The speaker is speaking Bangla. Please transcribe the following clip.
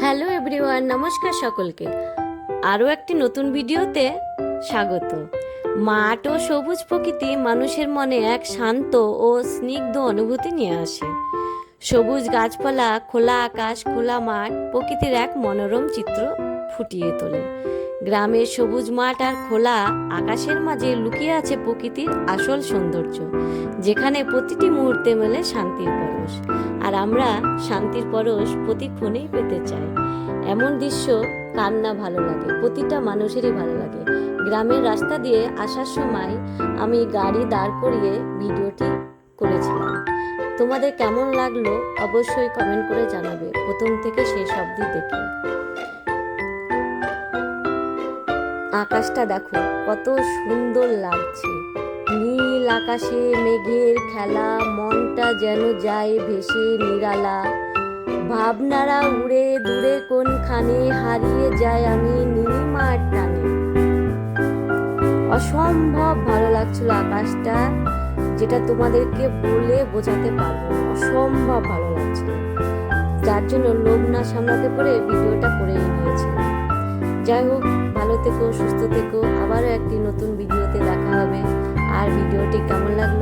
হ্যালো এভরিওয়ান, নমস্কার সকলকে। আরও একটি নতুন ভিডিওতে স্বাগত। মাঠ ও সবুজ প্রকৃতি মানুষের মনে এক শান্ত ও স্নিগ্ধ অনুভূতি নিয়ে আসে। সবুজ গাছপালা, খোলা আকাশ, খোলা মাঠ, প্রকৃতির এক মনোরম চিত্র ফুটিয়ে তোলে। গ্রামের সবুজ মাঠ আর খোলা আকাশের মাঝে লুকিয়ে আছে প্রকৃতির আসল সৌন্দর্য, যেখানে প্রতিটি মুহূর্তে মেলে শান্তির পরশ। আর আমরা শান্তির পরশ প্রতিক্ষণেই পেতে চাই। এমন দৃশ্য কার না ভালো লাগে, প্রতিটা মানুষেরই ভালো লাগে। গ্রামের রাস্তা দিয়ে আসার সময় আমি গাড়ি দাঁড় করিয়ে ভিডিওটি করেছিলাম। তোমাদের কেমন লাগল অবশ্যই কমেন্ট করে জানাবে। প্রথম থেকে শেষ অবধি দেখে আকাশটা দেখো, কত সুন্দর লাগছে। নীল আকাশে মেঘের খেলা, মনটা যেন যায় ভেসে নিরালা। ভাবনারা উড়ে দূরে কোনখানে, হারিয়ে যায় আমি নীলিমার টানে। অসম্ভব ভালো লাগছিল আকাশটা। যেটা তোমাদেরকে বলে বোঝাতে পারব। অসম্ভব ভালো লাগছিল যার জন্য লোক না সামলাতে পারে ভিডিওটা করে নিয়েছে। যাই হোক, ভালো থেকো, সুস্থ থেকো। আবারও একটি নতুন ভিডিওতে দেখা হবে। আর ভিডিওটি কেমন লাগল